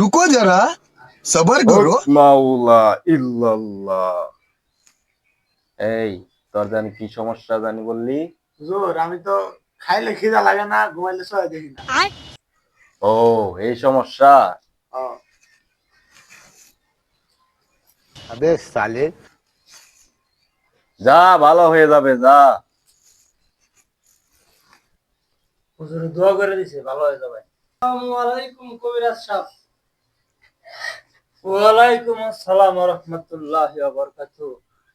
রুকো যারা সবার করো মাউলা ইল্লাল্লাহ এই তোর জানি কি সমস্যা জানি বললি জোর আমি তো খাইলে খিদা লাগে না ঘুমাইলে সোয়া দেখি না। ও এই সমস্যা? আবে সালে। যা ভালো হয়ে যাবে যা। হুজুর দোয়া করে দিছে ভালো হয়ে যাবে। আসসালামু আলাইকুম কবিরাজ সাহেব। ওয়ালাইকুম আসসালাম রাহমাতুল্লাহি ওয়া বারাকাতুহু।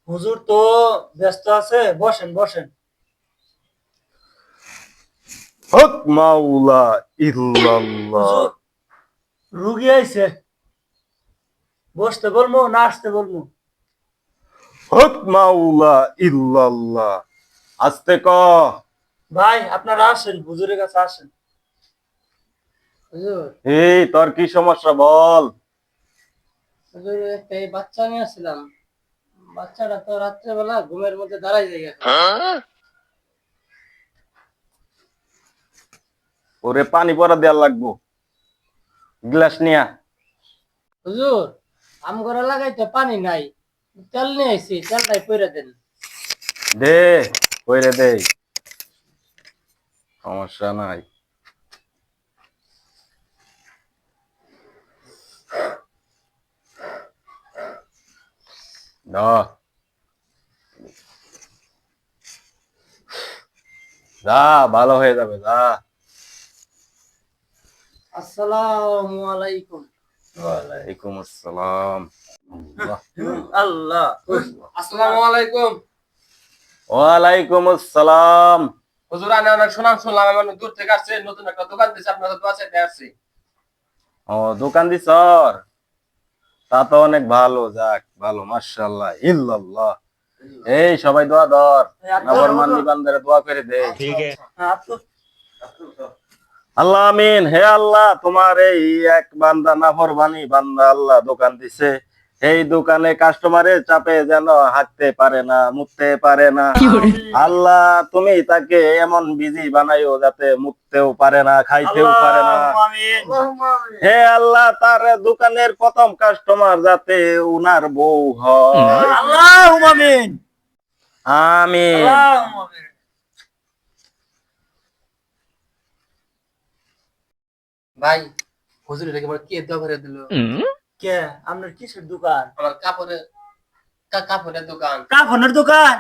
হুজুর তো ব্যস্ত আছে বসেন বসেন। হক মাওলা ইল্লাল্লাহ। রুগী আইছে। বসতে না আসতে হক ইল্লাল্লাহ। আস্তে ক। ভাই আপনারা আসেন হুজুরের কাছে আসেন। এই তোর কি সমস্যা বল? হুজুর একটা এই বাচ্চা নিয়ে আসছিলাম। বাচ্চাটা তো রাত্রেবেলা ঘুমের মধ্যে দাঁড়াই যায় ওরে পানি পরা দেওয়ার লাগবো। গ্লাস নিয়া। হুজুর আম ঘরে লাগাইতে পানি নাই। তেল নিয়ে আইছি তেলটাই পইরা দেন। দে কইরে দে সমস্যা নাই। দাও যা ভালো হয়ে যাবে আসসালামু আলাইকুম। ওয়ালাইকুম আসসালাম। আল্লাহ। আসসালামু আলাইকুম। ওয়ালাইকুম আসসালাম। হুজুর আমি অনেক শুনাম শুনলাম আমি দূর থেকে আসছি নতুন একটা দোকান দিয়েছে আপনাদের দোয়া চাইতে আসছি। ও দোকান দি সর তা তো অনেক ভালো যাক ভালো মাশাআল্লাহ ইল্লাল্লাহ। এই সবাই দোয়া ধর নবর মান্নি বান্দারে দোয়া করে দে। আল্লাহ আমিন। হে আল্লাহ তোমার এই এক বান্দা নাফরমানি বান্দা আল্লাহ দোকান দিছে। এই দোকানে কাস্টমারে চাপে যেন হাঁটতে পারে না মুততে পারে না। আল্লাহ তুমি তাকে এমন বিজি বানাইও যাতে মুততেও পারে না খাইতেও পারে না। হে আল্লাহ তার দোকানের প্রথম কাস্টমার যাতে উনার বউ হয়। আমিন। ভাই হুজুর এটাকে বলে কে দোয়া করে দিল? কে? আপনার কিসের দোকান? আমার কাপড়ের কা- কাপড়ের দোকান। কাপড়ের দোকান?